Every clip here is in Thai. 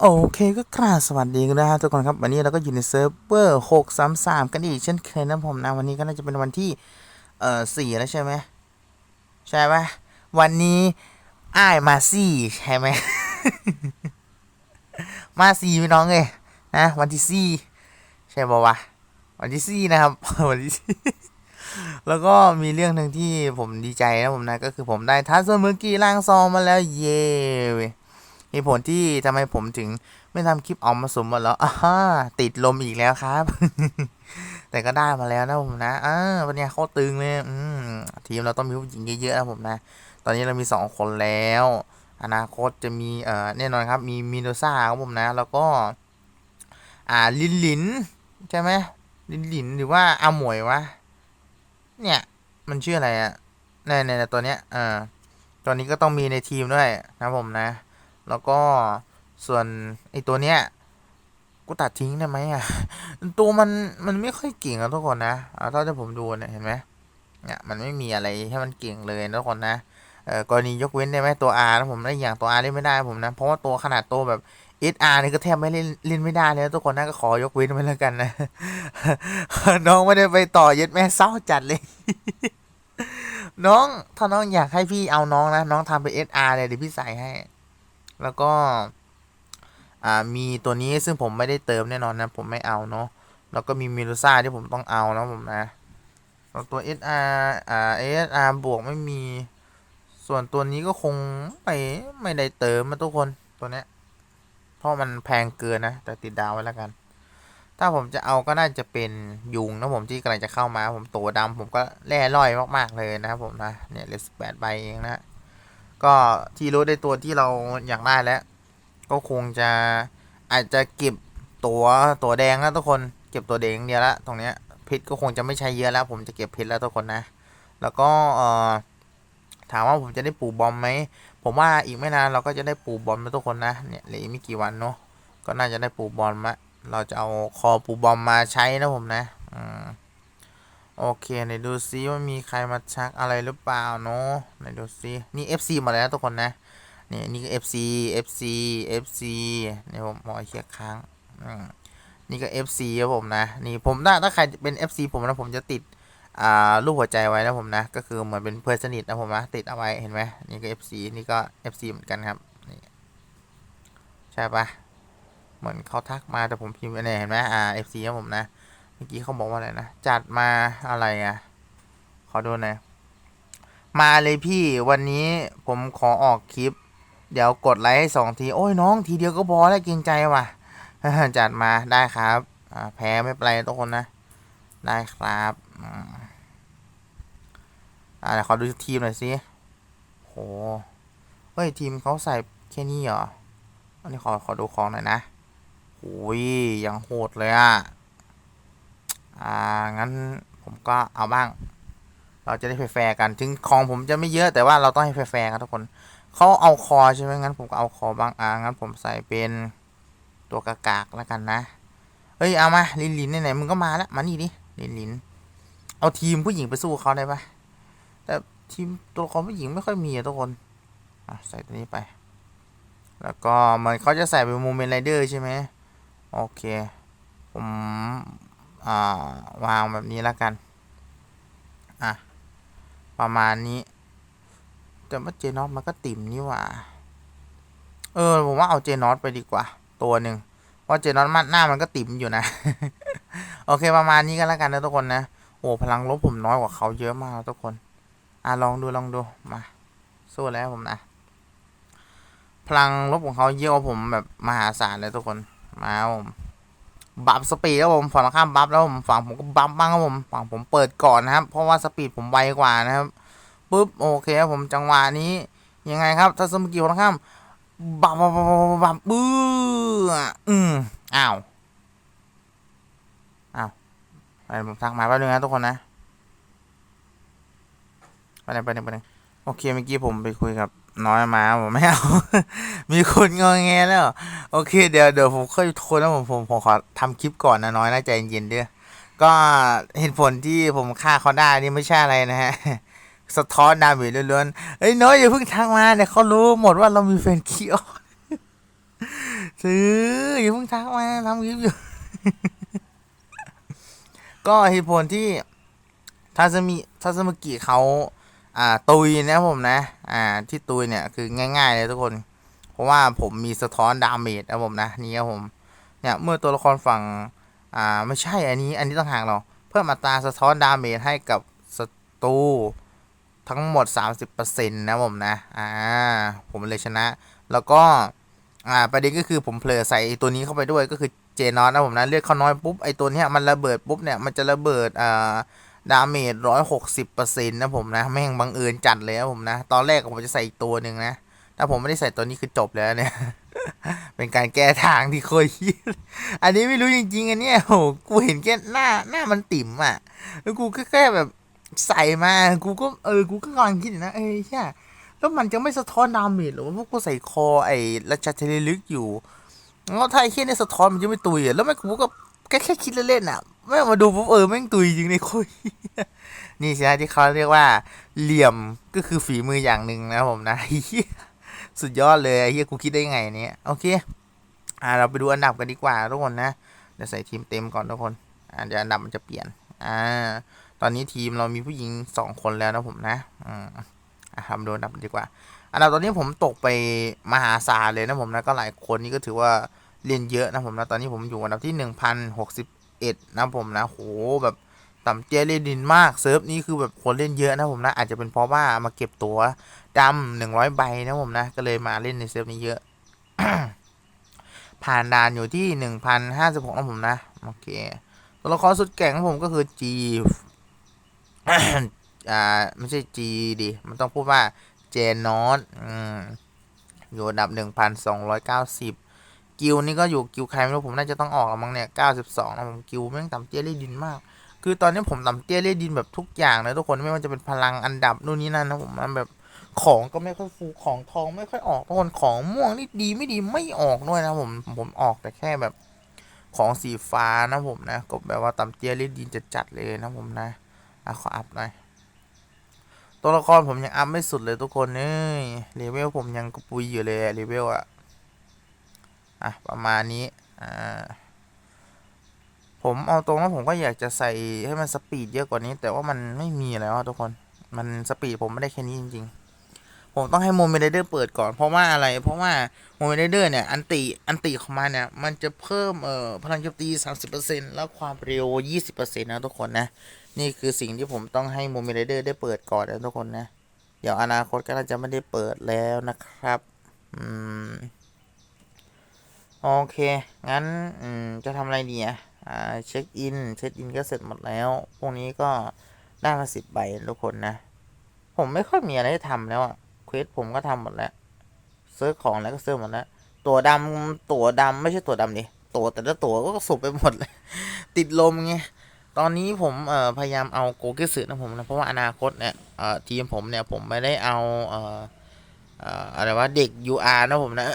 โอเคก็กราบสวัสดีกันนะฮะทุกคนครับ วันนี้เราก็อยู่ในเซิร์ฟเวอร์หกสามสามกันอีกเช่นเคยนะผมนะ วันนี้ก็น่าจะเป็นวันที่ เอ่อสี่แล้วใช่ไหมใช่ไหมวันนี้อ้ายมาสี่ใช่ไหม มาสี่พี่น้องเลยนะวันที่สี่ใช่ป่าวะวันที่สี่นะครับวันที่สี่แล้วก็มีเรื่องหนึ่งที่ผมดีใจนะผมนะ ก็คือผมได้ทัสเมอร์กี้ล่างซองมาแล้วเย้ เหตุผลที่ทำไมผมถึงไม่ทำคลิปออกมาสมหมดแล้วอ่าติดลมอีกแล้วครับ แต่ก็ได้มาแล้วนะผมนะอ่าวันนี้เขาตึงเลยอืมทีมเราต้องมีผู้หญิงเยอะๆนะผมนะ ตอนนี้เรามีสองคนแล้ว อนาคตจะมีเอ่อแน่นอนครับ มีมิโนซ่าครับผมนะ แล้วก็ อ่าลินลินใช่ไหมลินลินหรือว่าอาหมวยวะเนี่ยมันชื่ออะไรอะในในในตัวเนี้ยเอ่าตัวนี้ก็ต้องมีในทีมด้วยนะผมนะ แล้วก็ส่วนไอตัวเนี้ยกูตัดทิ้งได้ไหมอะตัวมันมันไม่ค่อยเก่งอะทุกคนนะเอาเท่าที่ผมดูเนี่ยเห็นไหมเนี่ยมันไม่มีอะไรให้มันเก่งเลยทุกคนนะเอ่อกรณียกเว้นได้ไหมตัว R นะผมได้อย่างตัว R เล่นไม่ได้ผมนะเพราะว่าตัวขนาดตัวแบบ SR นี่ก็แทบไม่เล่นเล่นไม่ได้เลยทุกคนนะก็ขอยกเว้นไว้แล้วกันนะน้องไม่ได้ไปต่อย็ดแม่เศร้าจัดเลย น้องถ้าน้องอยากให้พี่เอาน้องนะน้องทำเป็น SR เลยเดี๋ยวพี่ใส่ให้ แล้วก็อ่ามีตัวนี้ซึ่งผมไม่ได้เติมแน่นอนนะ ผมไม่เอาเนาะแล้วก็มีมิลูซ่าที่ผมต้องเอานะผมนะแล้วตัว SR อ่า SR บวกไม่มี ส่วนตัวนี้ก็คงไม่ไม่ได้เติมมาทุกคนตัวเนี้ยเพราะมันแพงเกินนะ แต่ติดดาวไว้แล้วกัน ถ้าผมจะเอาก็น่าจะเป็นยุงนะผมที่กำลังจะเข้ามา ผมตัวดำผมก็แร่ร่อยมากๆเลยนะครับผมนะเนี่ยเลสแปดใบเองนะ ก็ที่รู้ได้ตัวที่เราอยากได้แล้ว ก็คงจะอาจจะเก็บตัวตัวแดงแล้วทุกคนเก็บตัวแดงเดียวละตรงเนี้ยเพชรก็คงจะไม่ใช้เยอะแล้ว ผมจะเก็บเพชรแล้วทุกคนนะ แล้วก็เอ่อถามว่าผมจะได้ปลูกบอมไหมผมว่าอีกไม่นานเราก็จะได้ปลูกบอมแล้วทุกคนนะเนี่ยเหลืออีกไม่กี่วันเนาะก็น่าจะได้ปลูกบอลมาเราจะเอาคอปลูกบอมมาใช้นะผมนะ โอเคไหนดูซิว่ามีใครมาชักอะไรหรือเปล่าเนาะไหนดูซินี่ FC มาแล้วทุกคนนะนี่นี่ก็ FC FC FC นี่ผมขอเช็คค้างอืมนี่ก็ FC ครับผมนะนี่ผมถ้าถ้าใครเป็น FC ผมนะผมจะติดอ่ารูปหัวใจไว้นะผมนะ ก็คือเหมือนเป็นเพื่อนสนิทนะผมนะติดเอาไว้เห็นไหมนี่ก็ FC นี่ก็ FC เหมือนกันครับนี่ใช่ปะเหมือนเขาทักมาแต่ผมพิมพ์ไปเนี่ยเห็นไหมอ่า FC ครับผมนะ เมื่อกี้เขาบอกว่าอะไรนะ จัดมาอะไรอะ ขอดูหน่อยมาเลยพี่วันนี้ผมขอออกคลิป เดี๋ยวกดไลค์ให้สองที โอ้ยน้องทีเดียวก็พอแล้วเกรงใจว่ะ จัดมาได้ครับแพ้ไม่เป็นไรทุกคนนะ ได้ครับอ่าเดี๋ยวขอดูทีมหน่อยสิโหเฮ้ยทีมเขาใส่แค่นี้เหรอ อันนี้ขอขอดูของหน่อยนะโอ้ยยังโหดเลยอะ อ่างั้นผมก็เอาบ้าง เราจะได้แฟร์กันถึงของผมจะไม่เยอะแต่ว่าเราต้องให้แฟร์กันทุกคนเขาเอาคอใช่ไหมงั้นผมก็เอาคอบ้างอ่างั้นผมใส่เป็นตัวกากากแล้วกันนะเฮ้ยเอามาลินลินไหนๆมึงก็มาแล้วมานี่ดิลินลินเอาทีมผู้หญิงไปสู้เขาได้ปะแต่ทีมตัวละครผู้หญิงไม่ค่อยมีอะทุกคนอะใส่ตัวนี้ไป แล้วก็เหมือนเขาจะใส่เป็นโมเมนต์ไรเดอร์ใช่ไหมโอเค ผม วางแบบนี้แล้วกัน อะ ประมาณนี้ แต่ว่าเจนอตมันก็ติ่มนี่หว่า เออ ผมว่าเอาเจนอตไปดีกว่า ตัวหนึ่งเพราะเจนอตมันหน้ามันก็ติ่มอยู่นะ โอเค ประมาณนี้ก็แล้วกันนะทุกคนนะ โอ้พลังลบผมน้อยกว่าเขาเยอะมากทุกคน อะลองดูลองดู มา สู้แล้วผมนะ พลังลบของเขาเยอะกว่าผมแบบมหาศาลเลยทุกคน มาผม บัฟสปีดแล้วผมฝั่งข้ามบัฟแล้วผมฝั่งผมก็บัฟบ้างครับผมฝั่งผมเปิดก่อนนะครับ เพราะว่าสปีดผมไวกว่านะครับปุ๊บโอเคครับผมจังหวะนี้ยังไงครับ ถ้าสมกิลนะครับบับบับบับบับบับบื้ออืมอ้าวอ้าวไปผมทักมาแป๊บนึงนะทุกคนนะไปเลยไปเลยไปเลยโอเคเมื่อกี้ผมไปคุยกับ น้อยมาผมไม่เอา มีคนงอแงแล้ว โอเค เดี๋ยวเดี๋ยวผมค่อยโทรนะผมผมผมขอทำคลิปก่อนนะน้อยนะใจเย็นๆเด้อก็เหตุผลที่ผมฆ่าเขาได้นี่ไม่ใช่อะไรนะฮะสะท้อนดาเมจล้วนๆเอ้ยน้อยอย่าเพิ่งทักมาเดี๋ยวเขารู้หมดว่าเรามีแฟนขี้อ้อนซื้ออย่าเพิ่งทักมาทำคลิปอยู่ ก็เหตุผลที่ทาซามิทาซามิกิเขา อ่าตุยนะผมนะ อ่าที่ตุยเนี่ยคือง่าย ๆ เลยทุกคน เพราะว่าผมมีสะท้อนดาเมจนะผมนะนี่ครับผมเนี่ยเมื่อตัวละครฝั่งอ่าไม่ใช่อันนี้อันนี้ต้องห่างเราเพิ่มอัตราสะท้อนดาเมจให้กับศัตรูทั้งหมด 30%นะผมนะ อ่า ผมเลยชนะ แล้วก็ อ่า ประเด็นก็คือผมเผลอใส่ตัวนี้เข้าไปด้วยก็คือเจนอสนะผมนะ เลือดเขาน้อยปุ๊บ ไอตัวเนี้ยมันระเบิดปุ๊บเนี่ย มันจะระเบิด อ่า ดาเมจร้อยหกสิบเปอร์เซ็นต์นะผมนะ แม่งบังเอิญจัดเลยนะผมนะ ตอนแรกผมจะใส่อีกตัวหนึ่งนะ ถ้าผมไม่ได้ใส่ตัวนี้คือจบแล้วเนี่ย เป็นการแก้ทางที่โคตรเหี้ยอันนี้ไม่รู้จริงๆอันเนี้ยโหกูเห็นแค่หน้าหน้ามันติ่มอะ แล้วกูก็แค่แบบใส่มา กูก็เออ กูก็กำลังคิดนะ เอ้ยใช่แล้วมันจะไม่สะท้อนดาเมจหรอวะเพราะกูใส่คอไอ้ราชาเทเลลึกอยู่แล้วถ้าไอ้เคียนี่สะท้อนมันจะไม่ตุยอะแล้วไม่กูก็ แค่แค่คิดเล่นๆอะแม่งมาดูปุ๊บเออแม่งตุยจริงในคตรเหี้ยนี่ใช่ไหมที่เขาเรียกว่า เหลี่ยมก็คือฝีมืออย่างหนึ่งนะผมนะสุดยอดเลยไอ้เฮียกูคิดได้ไงเนี่ยโอเค อ่าเราไปดูอันดับกันดีกว่าทุกคนนะเดี๋ยวใส่ทีมเต็มก่อนทุกคนอ่าเดี๋ยวอันดับมันจะเปลี่ยน อ่า ตอนนี้ทีมเรามีผู้หญิงสองคนแล้วนะผมนะอืมอะทำดูอันดับดีกว่า อันดับตอนนี้ผมตกไปมหาศาลเลยนะผมนะก็หลายคนนี่ก็ถือว่า เรียนเยอะนะผมนะตอนนี้ผมอยู่อันดับที่หนึ่งพันหกสิบเอ็ดนะผมนะโหแบบต่ำเจเล่นดินมากเซิร์ฟนี้คือแบบคนเล่นเยอะนะผมนะอาจจะเป็นเพราะว่ามาเก็บตัวดำหนึ่งร้อยใบนะผมนะก็เลยมาเล่นในเซิร์ฟนี้เยอะ ผ่านด่านอยู่ที่หนึ่งพันห้าสิบหกนะผมนะโอเคตัวละครสุดแก่งของผมก็คือ G อ่าไม่ใช่ G ดิมันต้องพูดว่าเจนอสอืมอยู่อันดับหนึ่งพันสองร้อยเก้าสิบ กิลนี่ก็อยู่กิลใครไม่รู้ผมน่าจะต้องออกแล้วมั้งเนี่ยเก้าสิบสองนะผมกิลแม่งต่ำเตี้ยเล่ดินมาก คือตอนนี้ผมต่ำเตี้ยเล่ดินแบบทุกอย่างเลยทุกคนไม่ว่าจะเป็นพลังอันดับนู่นนี่นั่นนะผมมันแบบของก็ไม่ค่อยฟูของทองไม่ค่อยออกทุกคนของม่วงนี่ดีไม่ดีไม่ออกด้วยนะผมผมออกแต่แค่แบบของสีฟ้านะผมนะก็แบบว่าต่ำเตี้ยเล่ดินจะจัดเลยนะผมนะอะขออัพหน่อยตัวละครผมยังอัพไม่สุดเลยทุกคนเอ้ยเลเวลผมยังกระปุยอยู่เลยเลเวลอะ อะประมาณนี้อ่าผมเอาตรงแล้วผมก็อยากจะใส่ให้มันสปีดเยอะกว่านี้ แต่ว่ามันไม่มีแล้วทุกคนมันสปีดผมไม่ได้แค่นี้จริง ๆ ผมต้องให้โมเมนเดอร์เปิดก่อนเพราะว่าอะไร เพราะว่าโมเมนเดอร์เนี่ยอันติอันติของมันเนี่ยมันจะเพิ่มเอ่อพลังโจมตี 30%แล้วความเร็ว 20%นะทุกคนนะนี่คือสิ่งที่ผมต้องให้โมเมนเดอร์ได้เปิดก่อนนะทุกคนนะเดี๋ยวอนาคตก็น่าจะไม่ได้เปิดแล้วนะครับ อืม โอเค งั้นจะทำอะไรดีอะเช็คอิน เช็คอินก็เสร็จหมดแล้ว พวกนี้ก็ได้มาสิบใบทุกคนนะ ผมไม่ค่อยมีอะไรทำแล้วอะ เควสผมก็ทำหมดแล้ว เซิร์ของแล้วก็เซิร์หมดแล้ว ตัวดำตัวดำไม่ใช่ตัวดำดิ ตัวแต่ละตัวก็สุบไปหมดเลย ติดลมไง ตอนนี้ผมเอ่อพยายามเอาโกเกสึนะผมนะ เพราะว่าอนาคตเนี่ยเอ่อทีมผมเนี่ยผมไม่ได้เอาเอ่อ อะไรว่าเด็ก UR นะผมนะ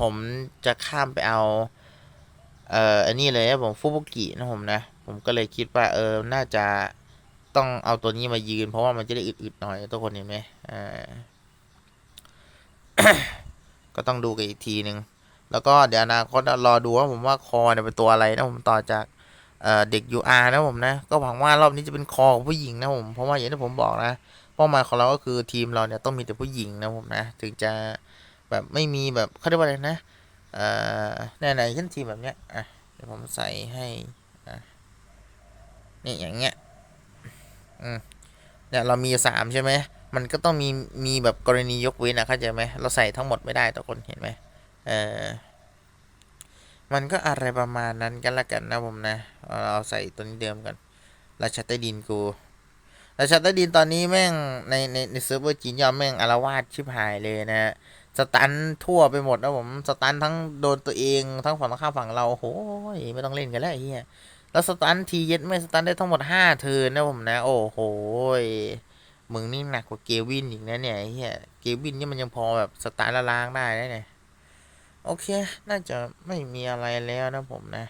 ผมจะข้ามไปเอา เอ่ออันนี้เลยนะผมฟุบุกินะผมนะ ผมก็เลยคิดว่า เออ น่าจะต้องเอาตัวนี้มายืน เพราะว่ามันจะได้อึดๆหน่อยทุกคนเห็นไหมอ่าก็ต้องดูกันอีกทีหนึ่งแล้วก็เดี๋ยวอนาคตรอดูว่าผมว่าคอเนี่ยเป็นตัวอะไรนะผมต่อจากเอ่อเด็ก UR นะผมนะ ก็หวังว่ารอบนี้จะเป็นคอของผู้หญิงนะผมเพราะว่าอย่างที่ผมบอกนะ เป้าหมายของเราก็คือทีมเราเนี่ยต้องมีแต่ผู้หญิงนะผมนะ ถึงจะแบบไม่มีแบบเขาเรียกว่าอะไรนะเอ่อแน่ๆเช่นทีมแบบเนี้ยอะเดี๋ยวผมใส่ให้อะนี่อย่างเงี้ยอืมเนี่ยเรามีสามใช่ไหมมันก็ต้องมีมีแบบกรณียกเว้นนะเข้าใจไหมเราใส่ทั้งหมดไม่ได้ต่อคนเห็นไหมเออมันก็อะไรประมาณนั้นกันละกันนะผมนะ เราใส่ตัวนี้เดิมกันราชาใต้ดินกู ราชาตดินตอนนี้แม่งในในในเซิร์ฟเวอร์จีนยอมแม่งอารวาสชิบหายเลยนะฮะสตันทั่วไปหมดนะผมสตันทั้งโดนตัวเองทั้งฝั่งตรงข้ามฝั่งเราโอ้ยไม่ต้องเล่นกันแล้วเหี้ยแล้วสตันทีเย็ดไม่สตันได้ทั้งหมดห้าเทินนะผมนะ โอ้โหมึงนี่หนักกว่าเกวินอีกนะเนี่ยเหี้ยเกวินนี่มันยังพอแบบสตันละล้างได้นะเนี่ยโอเค น่าจะไม่มีอะไรแล้วนะผมนะ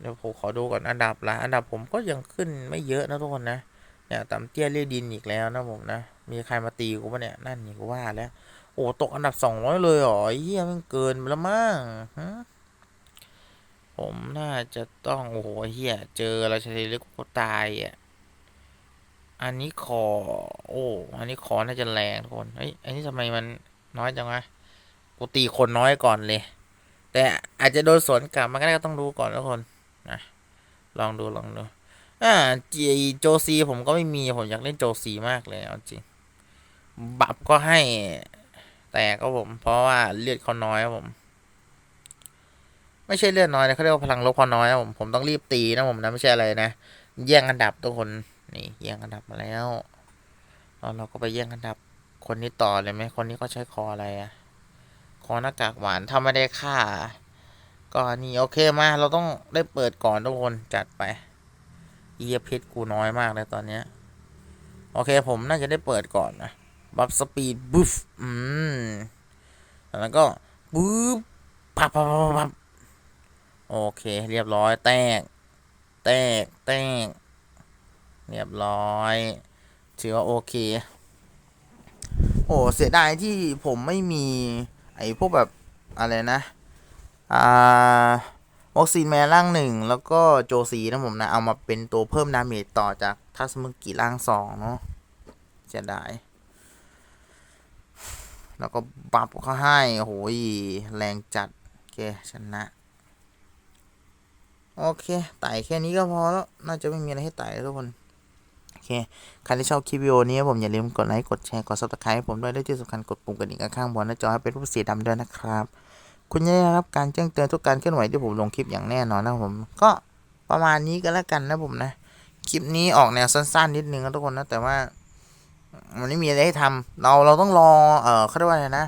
เดี๋ยวผมขอดูก่อนอันดับละ อันดับผมก็ยังขึ้นไม่เยอะนะทุกคนนะ เนี่ยต่ำเตี้ยเรียดินอีกแล้วนะผมนะ มีใครมาตีกูปะเนี่ย นั่นนี่กูว่าแล้ว โอ้ตกอันดับสองร้อยเลยเหรอเหี้ยมันเกินไปแล้วมั้งฮะผมน่าจะต้องโอ้โหเฮียเจอราชาเทเล็กก็ตายอะ อันนี้คอ โอ้ อันนี้คอน่าจะแรงทุกคนเฮ้ยอันนี้ทำไมมันน้อยจังวะกูตีคนน้อยก่อนเลย แต่อาจจะโดนสวนกลับมันก็ได้ก็ต้องดูก่อนทุกคนนะลองดูลองดู อ่าจีโจซีผมก็ไม่มีผมอยากเล่นโจซีมากเลยเอาจริง บับก็ให้ แต่ก็ผม เพราะว่าเลือดเขาน้อยครับผม ไม่ใช่เลือดน้อยนะเขาเรียกว่าพลังลบเขาน้อยผมผมต้องรีบตีนะผมนะไม่ใช่อะไรนะแย่งอันดับทุกคนนี่แย่งอันดับมาแล้วแล้วเราก็ไปแย่งอันดับ คนนี้ต่อเลยไหมคนนี้เขาใช้คออะไรอะคอหน้ากากหวานถ้าไม่ได้ค่าก็นี่โอเคมาเราต้องได้เปิดก่อนทุกคนจัดไป เอียเพชรกูน้อยมากเลยตอนเนี้ย โอเคผมน่าจะได้เปิดก่อนนะ บัฟสปีดบุ๊ฟอืม แล้วก็บุ๊บปับปับปับปับโอเค เรียบร้อย แตก แตก แตก เรียบร้อยถือว่าโอเค โอ้เสียดายที่ผมไม่มี ไอ้พวกแบบ อะไรนะ อ่า วอกซีนแมนร่างหนึ่งแล้วก็โจซีนะผมนะ เอามาเป็นตัวเพิ่มดาเมจต่อจากทัสมุกิร่างสองเนาะเสียดายแล้วก็บัฟเขาให้โอ้โหยแรงจัด โอเค ชนะ โอเคไต่แค่นี้ก็พอแล้ว น่าจะไม่มีอะไรให้ไต่แล้วทุกคนโอเคใครที่ชอบคลิปวิดีโอนี้ผมอย่าลืมกดไลค์ กดแชร์ กด subscribe ให้ผมด้วยและที่สำคัญกดปุ่มกระดิ่งข้างบนหน้าจอให้เป็นรูปสีดำด้วยนะครับ คุณจะได้รับการแจ้งเตือนทุกการเคลื่อนไหวที่ผมลงคลิปอย่างแน่นอนนะผม ก็ประมาณนี้ก็แล้วกันนะผมนะ คลิปนี้ออกแนวสั้นๆนิดนึงนะทุกคนนะ แต่ว่ามันไม่มีอะไรให้ทำเราเราต้องรอ เออเขาเรียกว่าอะไรนะ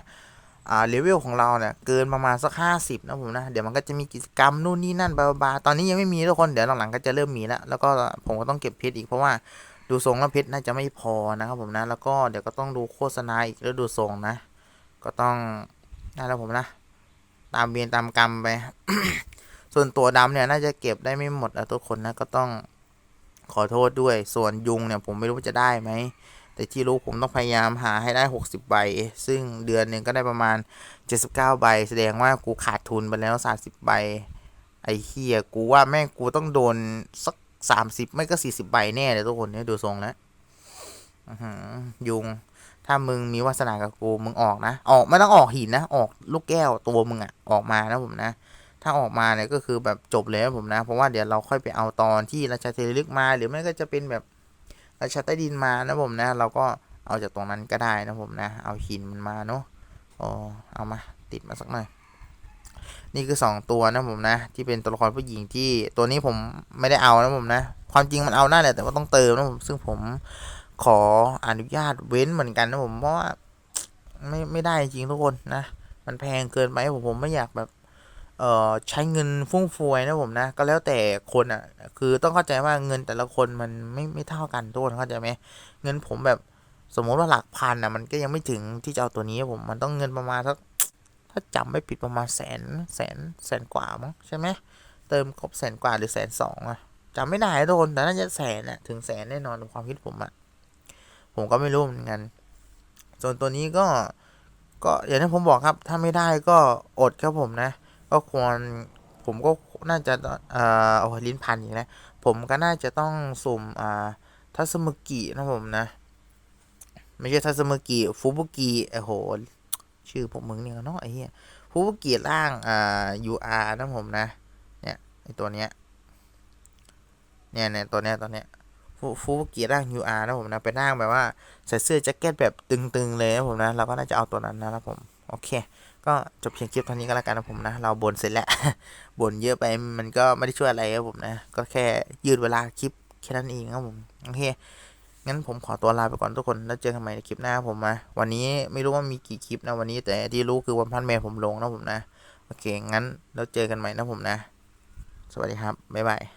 อ่าเลเวลของเราเนี่ยเกินประมาณสักห้าสิบนะผมนะ เดี๋ยวมันก็จะมีกิจกรรมนู่นนี่นั่นบาบาตอนนี้ยังไม่มีทุกคนเดี๋ยวหลังๆก็จะเริ่มมีแล้ว แล้วก็ผมก็ต้องเก็บเพชรอีกเพราะว่าดูทรงแล้วเพชรน่าจะไม่พอนะครับผมนะ แล้วก็เดี๋ยวก็ต้องดูโฆษณาอีกแล้วดูทรงนะ ก็ต้องนั่นแล้วผมนะ ตามเบียนตามกรรมไป ส่วนตัวดำเนี่ยน่าจะเก็บได้ไม่หมดอะทุกคนนะก็ต้องขอโทษด้วย ส่วนยุงเนี่ยผมไม่รู้จะได้ไหม แต่ที่รู้ผมต้องพยายามหาให้ได้ 60 ใบ ซึ่งเดือนหนึ่งก็ได้ประมาณ 79 ใบ แสดงว่ากูขาดทุนไปแล้ว 30 ใบ ไอ้เฮียกูว่าแม่งกูต้องโดนสัก 30 ไม่ก็ 40 ใบแน่เลยทุกคนเนี่ยดูทรงแล้วยุง ถ้ามึงมีวาสนากับกูมึงออกนะ ออกไม่ต้องออกหินนะ ออกลูกแก้วตัวมึงอะออกมานะผมนะ ถ้าออกมาเนี่ยก็คือแบบจบเลยนะผมนะ เพราะว่าเดี๋ยวเราค่อยไปเอาตอนที่ราชาเทลึกมา หรือไม่ก็จะเป็นแบบราชาใต้ดินมานะผมนะ เราก็เอาจากตรงนั้นก็ได้นะผมนะ เอาหินมันมาเนาะอ๋อเอามาติดมาสักหน่อยนี่คือ 2 ตัวนะผมนะ ที่เป็นตัวละครผู้หญิงที่ตัวนี้ผมไม่ได้เอานะผมนะ ความจริงมันเอาได้แหละแต่ว่าต้องเติมนะผมซึ่งผม ขออนุญาตเว้นเหมือนกันนะผมเพราะว่าไม่ไม่ได้จริงทุกคนนะ มันแพงเกินไปผมผมไม่อยากแบบเอ่อใช้เงินฟุ่มเฟือยนะผมนะ ก็แล้วแต่คนอะ คือต้องเข้าใจว่าเงินแต่ละคนมันไม่ไม่เท่ากันทุกคนเข้าใจไหมเงินผมแบบสมมติว่าหลักพันอะมันก็ยังไม่ถึงที่จะเอาตัวนี้ผมมันต้องเงินประมาณสักถ้าจำไม่ผิดประมาณแสนแสนแสนกว่ามั้งใช่ไหมเติมครบแสนกว่าหรือแสนสองอะจำไม่ได้ทุกคนแต่น่าจะแสนอะถึงแสนแน่นอนในความคิดผมอะ ผมก็ไม่รู้เหมือนกัน ส่วนตัวนี้ก็ก็อย่างที่ผมบอกครับ ถ้าไม่ได้ก็อดครับผมนะ ก็ควรผมก็น่าจะเอ่อโอ้ลิ้นพันอีกแล้วผมก็น่าจะต้องสุ่มอ่าทัศมุกินะผมนะ ไม่ใช่ทัศมุกิฟูบุกิโอ้โหชื่อผมมึงเนี่ยเนาะไอ้เหี้ยฟูบุกิร่างอ่า UR นะผมนะ เนี่ยไอตัวเนี้ยเนี่ยเนี่ยตัวเนี้ยตัวเนี้ย ฟูฟูบุกิร่าง UR นะผมนะเป็นร่างแบบว่าใส่เสื้อแจ็คเก็ตแบบตึงๆเลยนะผมนะเราก็น่าจะเอาตัวนั้นนะครับผมโอเค ก็จบเพียงคลิปเท่านี้ก็แล้วกันนะผมนะ เราบ่นเสร็จแล้วบ่นเยอะไปมันก็ไม่ได้ช่วยอะไรครับผมนะ ก็แค่ยืดเวลาคลิปแค่นั้นเองครับผมโอเคงั้นผมขอตัวลาไปก่อนทุกคนแล้วเจอกันใหม่ในคลิปหน้าผมนะวันนี้ไม่รู้ว่ามีกี่คลิปนะวันนี้แต่ที่รู้คือวันพันแมนผมลงนะผมนะโอเคงั้นแล้วเจอกันใหม่นะผมนะ สวัสดีครับบ๊ายบาย